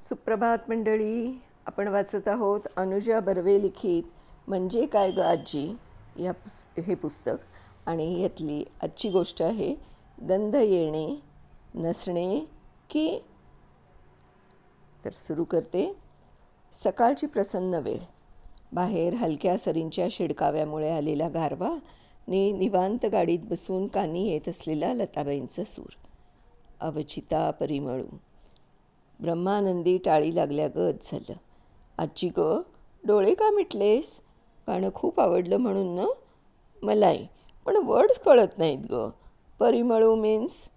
सुप्रभात मंडळी आपण वाचत आहोत अनुजा बर्वे लिखित म्हणजे काय ग आजी? या पुस हे पुस्तक. आणि यातली आजची गोष्ट आहे गंध येणे नसणे की तर सुरू करते. सकाळची प्रसन्न वेळ. बाहेर हलक्या सरींच्या शिडकाव्यामुळे आलेला गारवा नि निवांत गाडीत बसून कानी येत असलेला लताबाईंचा सूर. अवचिता परिमळू ब्रह्मानंदी टाळी लागल्या गत झालं. आजी ग डोळे का मिटलेस? गाणं खूप आवडलं म्हणून ना? मलाही. पण वर्ड्स कळत नाहीत ग. परिमळू मीन्स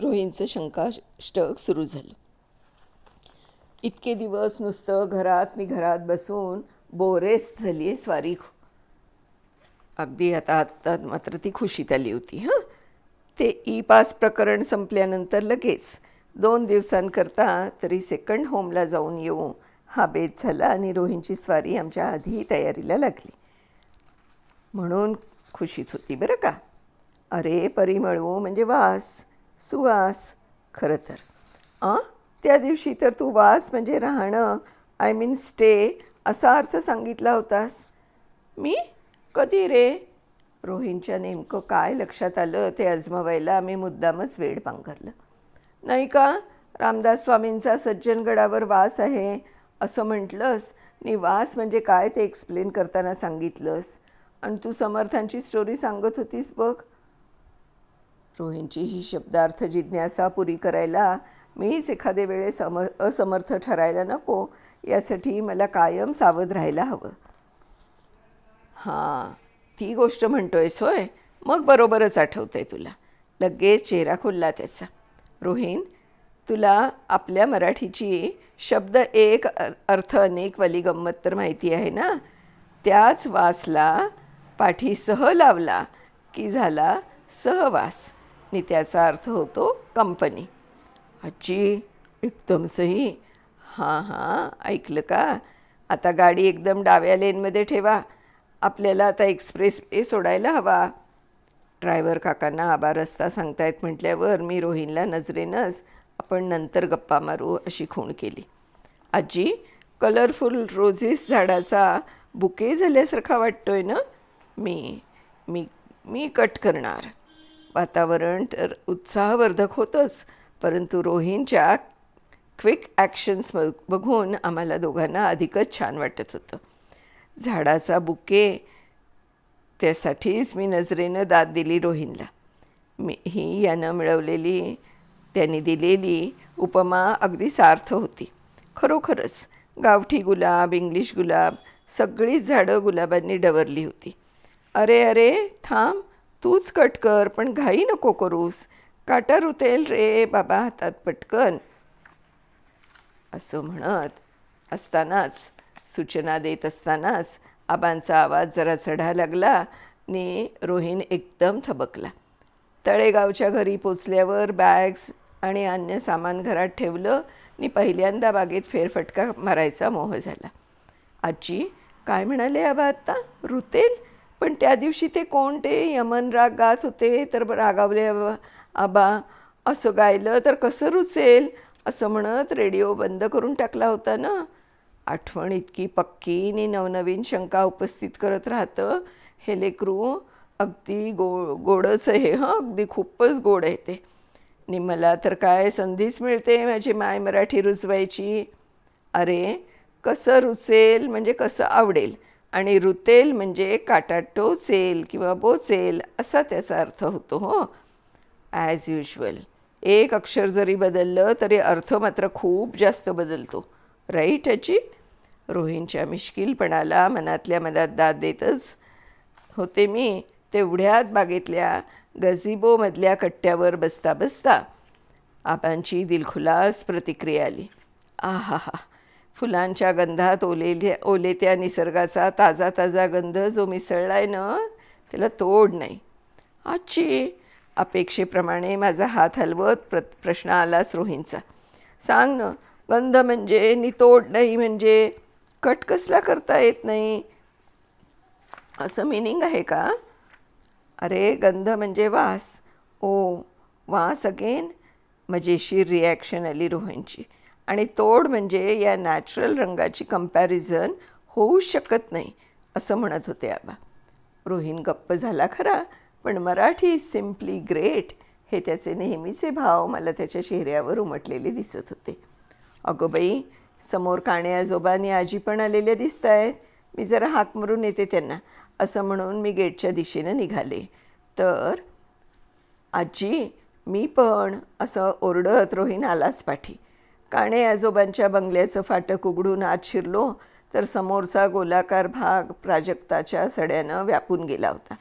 रोहींचं शंकाष्टक सुरू झालं. इतके दिवस नुसतं घरात मी घरात बसून बोरेस्ट झाली आहे स्वारी अगदी आता आत्ता मात्र ती खुशीत आली होती हां? ते ई पास प्रकरण संपल्यानंतर लगेच दोन दिवसांकरता तरी सेकंड होमला जाऊन येऊ हा बेत झाला आणि रोहींची स्वारी आमच्या आधी तयारीला लागली. म्हणून खुशीत होती बरं का? अरे परिमळू म्हणजे वास सुवास खरं तर. आ? त्या दिवशी तर तू वास म्हणजे राहणं आय मीन स्टे असा अर्थ सांगितला होतास. मी? कधी रे? रोहींच्या नेमकं काय लक्षात आलं ते अजमावायला आम्ही मुद्दामच वेळ पांघरलं. नाही का? रामदास स्वामींचा सज्जनगडावर वास आहे असं म्हटलंस. नी वास म्हणजे काय ते एक्सप्लेन करताना सांगितलंस. आणि तू समर्थांची स्टोरी सांगत होतीस बघ. रोहिणची ही शब्दार्थ जिज्ञासा पुरी करायला मीच एखादे वेळेस सम असमर्थ ठरायला नको. यासाठी मला कायम सावध राहायला हवं. हां ती गोष्ट म्हणतोयस होय? मग बरोबरच आठवतं आहे तुला. लगेच चेहरा खुलला त्याचा. रोहिन तुला आपल्या मराठीची शब्द एक अर्थ अनेक वाली गंमत तर माहिती आहे ना? त्याच वासला पाठी सह लावला की झाला सहवास. आणि त्याचा अर्थ होतो कंपनी. आजी एकदम सही. हां हां ऐकलं का? आता गाडी एकदम डाव्या लेनमध्ये ठेवा. आपल्याला आता एक्सप्रेस वे सोडायला हवा. ड्रायव्हर काकांना आबा रस्ता सांगतायत म्हटल्यावर मी रोहिनला नजरेनंच आपण नंतर गप्पा मारू अशी खूण केली. आजी कलरफुल रोझेस झाडाचा बुके झाल्यासारखा वाटतोय ना? मी मी मी कट करणार. वातावरण तर उत्साहवर्धक होतंच परंतु रोहिणच्या क्विक ॲक्शन्स बघून आम्हाला दोघांना अधिकच छान वाटत होतं. झाडाचा बुके त्यासाठीच मी नजरेनं दाद दिली रोहिनला मी ही यानं मिळवलेली त्यांनी दिलेली उपमा अगदी सार्थ होती. खरोखरच गावठी गुलाब इंग्लिश गुलाब सगळीच झाडं गुलाबांनी डवरली होती. अरे अरे थांब तूच कट कर पण घाई नको करूस. काटा रुतेल रे बाबा हातात पटकन. असं म्हणत असतानाच सूचना देत असतानाच आबांचा आवाज जरा चढा लागला. आणि रोहिण एकदम थबकला. तळेगावच्या घरी पोचल्यावर बॅग्स आणि अन्य सामान घरात ठेवलं. आणि पहिल्यांदा बागेत फेरफटका मारायचा मोह झाला. आजी काय म्हणाले आबा आत्ता? रुतेल? पण त्या दिवशी ते कोण ते? यमन राग गात होते तर रागावले आबा आबा असं गायलं तर कसं रुचेल? असं म्हणत रेडिओ बंद करून टाकला होता ना? आठवण इतकी पक्की. आणि नवनवीन शंका उपस्थित करत राहतं. हे लेकरू अगदी गो गोडच आहे हं? अगदी खूपच गोड आहे ते. आणि मला तर काय संधीच मिळते माझी माय मराठी रुजवायची? अरे कसं रुचेल म्हणजे कसं आवडेल? आणि रुतेल म्हणजे काटा टोचेल किंवा बोचेल असा त्याचा अर्थ होतो हो? ॲज युजल एक अक्षर जरी बदललं तरी अर्थ मात्र खूप जास्त बदलतो. राईट अची रोहींच्या मिश्किलपणाला मनातल्या मनात दाद देतच होते मी तेवढ्यात बागेतल्या गझिबोमधल्या कट्ट्यावर बसता बसता आबांची दिलखुलास प्रतिक्रिया आली. आहा हा फुलांच्या गंधात ओलेल्या ओलेत्या निसर्गाचा ताजा ताजा गंध जो मिसळलाय ना त्याला तोड नाही. आजची अपेक्षेप्रमाणे माझा हात हलवत प्र प्रश्न आलाच रोहींचा सांग ना गंध म्हणजे नितोड नाही म्हणजे कट कसला करता येत नाही. असं मिनिंग आहे का? अरे गंध म्हणजे वास. ओ वास अगेन मजेशीर रिॲक्शन आली रोहनची आणि तोड म्हणजे या नॅचरल रंगाची कंपॅरिझन होऊ शकत नाही असं म्हणत होते आबा. रोहिन गप्प झाला खरा पण मराठी सिम्पली ग्रेट हे त्याचे नेहमीचे भाव मला त्याच्या चेहऱ्यावर उमटलेले दिसत होते. अगं बाई समोर काणे आजोबा आणि आजी पण आलेले दिसत आहेत मी जरा हाक मारून येते त्यांना. असं म्हणून मी गेटच्या दिशेनं निघाले. तर आजी मी पण असं ओरडत रोहीण आलाच पाठी. काणे आजोबांच्या बंगल्याचं फाटक उघडून आत शिरलो तर समोरचा गोलाकार भाग प्राजक्ताच्या सड्यानं व्यापून गेला होता.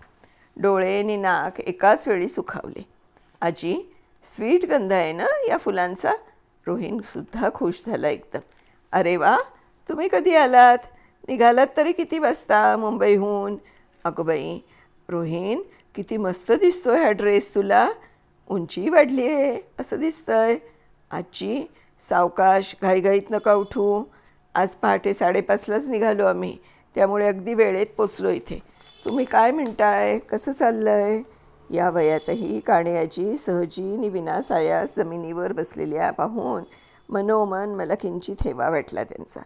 डोळे आणि नाक एकाच वेळी सुखावले. आजी स्वीट गंध आहे ना या फुलांचा? रोहिणसुद्धा खुश झाला एकदम. अरे वा तुम्ही कधी आलात? निघालात तरी किती वाजता मुंबईहून? अगं बाई रोहिण किती मस्त दिसतोय हा ड्रेस तुला. उंची वाढली आहे असं दिसतंय. आजी सावकाश घाईघाईत नका उठू. आज पहाटे साडेपाचलाच निघालो आम्ही त्यामुळे अगदी वेळेत पोचलो इथे. तुम्ही काय म्हणताय? कसं चाललंय? या वयातही काण्याची सहजी निविना विनासायास जमिनीवर बसलेल्या पाहून मनोमन मला किंचित हेवा वाटला त्यांचा.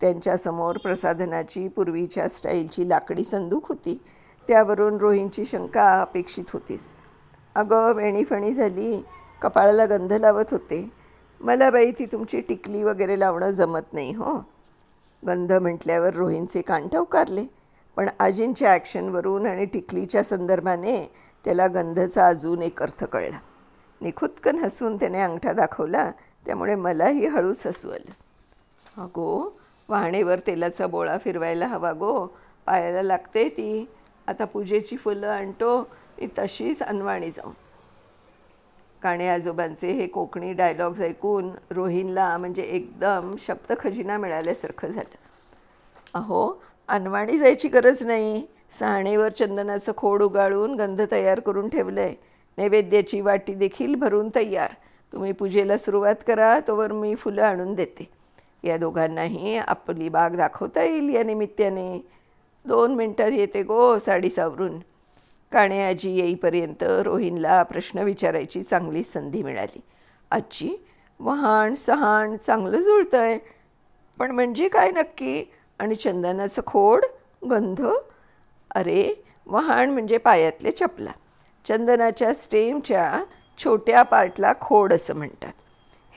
त्यांच्यासमोर प्रसाधनाची पूर्वीच्या स्टाईलची लाकडी संदूक होती. त्यावरून रोहींची शंका अपेक्षित होतीच. अगं वेणीफणी झाली कपाळाला गंध लावत होते. मला बाई ती तुमची टिकली वगैरे लावणं जमत नाही हो. गंध म्हटल्यावर रोहींचे कान ठवकारले. पण आजींच्या ॲक्शनवरून आणि टिकलीच्या संदर्भाने त्याला गंधचा अजून एक अर्थ कळला. निखुतकन हसून त्याने अंगठा दाखवला त्यामुळे मलाही हळूच हसू आलं अगो वाहणेवर तेलाचा बोळा फिरवायला हवा गो. पायाला लागते ती. आता पूजेची फुलं आणतो. ती तशीच अनवाणी जाऊन. काणे आजोबांचे हे कोकणी डायलॉग्स ऐकून रोहिनला म्हणजे एकदम शब्दखजिना मिळाल्यासारखं झालं. अहो अनवाणी जायची गरज नाही. सहाणेवर चंदनाचं खोड उगाळून गंध तयार करून ठेवलं आहे नैवेद्याची वाटी देखील भरून तयार. तुम्ही पूजेला सुरुवात करा तोवर मी फुलं आणून देते. या दोघांनाही आपली बाग दाखवता येईल या निमित्ताने. दोन मिनटात येते गो साडी सावरून. काणे आजी येईपर्यंत रोहिनला प्रश्न विचारायची चांगली संधी मिळाली. आजी वहाण सहाण चांगलं जुळतं आहे पण म्हणजे काय नक्की? आणि चंदनाचं खोड गंध अरे वहाण म्हणजे पायातले चपला. चंदनाच्या स्टेमच्या छोट्या पार्टला खोड असं म्हणतात.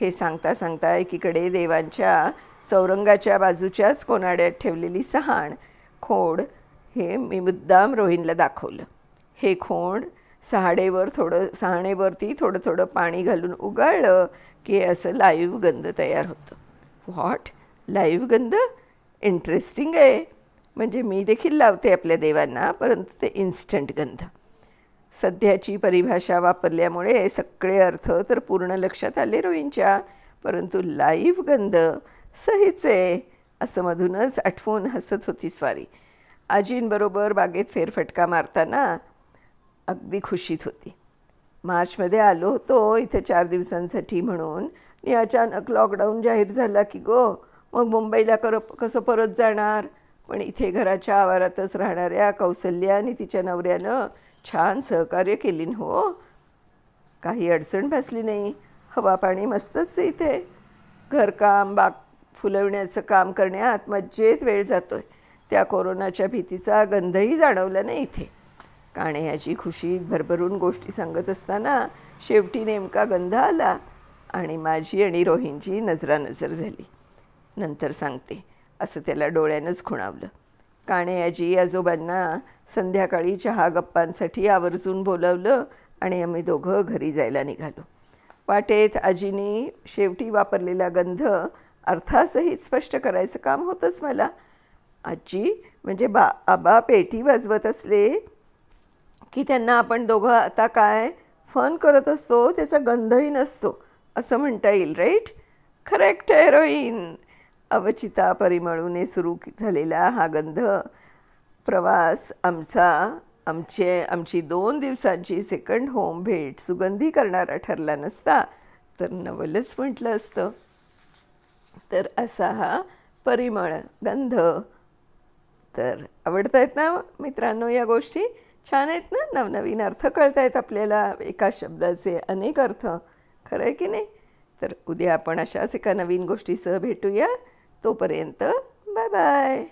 हे सांगता सांगता एकीकडे देवांच्या चौरंगाच्या बाजूच्याच कोनाड्यात ठेवलेली सहाण खोड हे मी मुद्दाम रोहिनला दाखवलं. हे खोड सहाडेवर थोडं सहाणेवरती थोडं थोडं पाणी घालून उगाळलं की असं लाईव्ह गंध तयार होतं. व्हॉट लाईव्ह गंध? इंटरेस्टिंग आहे. म्हणजे मी देखील लावते आपल्या देवांना परंतु ते इन्स्टंट गंध. सध्याची परिभाषा वापरल्यामुळे सगळे अर्थ तर पूर्ण लक्षात आले रोईंच्या परंतु लाईव्ह गंध सहीच आहे असं मधूनच आठवून हसत होती स्वारी. आजींबरोबर बागेत फेरफटका मारताना अगदी खुशीत होती. मार्चमध्ये आलो होतो इथे चार दिवसांसाठी म्हणून. आणि अचानक लॉकडाऊन जाहीर झाला की गो मग मुंबईला कर कसं परत जाणार? पण इथे घराच्या आवारातच राहणाऱ्या कौसल्या आणि तिच्या नवऱ्यानं छान सहकार्य केली हो. काही अडचण भासली नाही. हवा पाणी मस्तच इथे. घरकाम बाग फुलवण्याचं काम करण्यात मज्जेत वेळ जातो आहे त्या कोरोनाच्या भीतीचा गंधही जाणवला नाही इथे. काणे याची खुशीत भरभरून गोष्टी सांगत असताना शेवटी नेमका गंध आला आणि माझी आणि रोहींची नजरानजर झाली. नंतर सांगते. असं त्याला डोळ्यानंच खुणावलं. काणे आजोबांना संध्याकाळी चहा गप्पांसाठी आवर्जून बोलावलं आणि आम्ही दोघं घरी जायला निघालो. वाटेत आजीनी शेवटी वापरलेला गंध अर्थासहित स्पष्ट करायचं काम होतंच मला. आजी म्हणजे बा आबा पेटी वाजवत असले की त्यांना आपण दोघं आता काय फन करत असतो त्याचा गंधही नसतो. असं म्हणता येईल राईट करेक्ट हेरोईन अवचिता परिमळूने सुरू झालेला हा गंध प्रवास आमचा आमचे आमची दोन दिवसांची सेकंड होम भेट सुगंधी करणारा ठरला नसता तर नवलच म्हटलं असतं. तर असा हा परिमळ गंध. तर आवडत आहेत ना मित्रांनो या गोष्टी? छान आहेत ना? नवनवीन अर्थ कळत आहेत आपल्याला. एका शब्दाचे अनेक अर्थ. खरं आहे की नाही? तर उद्या आपण अशाच एका नवीन गोष्टीसह भेटूया. तोपर्यंत बाय बाय